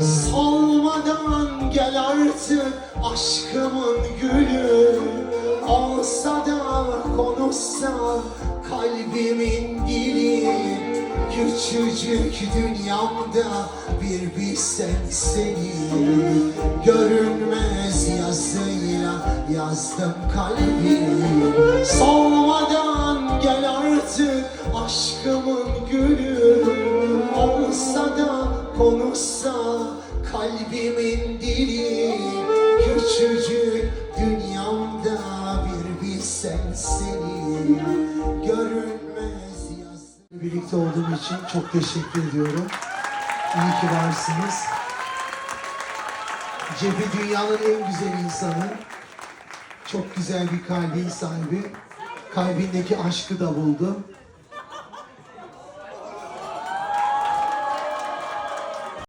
Solmadan gel artık aşkımın gülü. Olsa da konuşsa kalbimin dili. Küçücük dünyamda bir bilsen seni. Görünmez yazıyla yazdım kalbimi. Solmadan gel artık aşkımın gülü. Olsa da konuşsa kalbimin dili Küçücük dünyamda bir bilsen seni Görünmez yaz Birlikte olduğum için çok teşekkür ediyorum. İyi ki varsınız. Cebi dünyanın en güzel insanı. Çok güzel bir kalbin sahibi. Kalbindeki aşkı da buldu.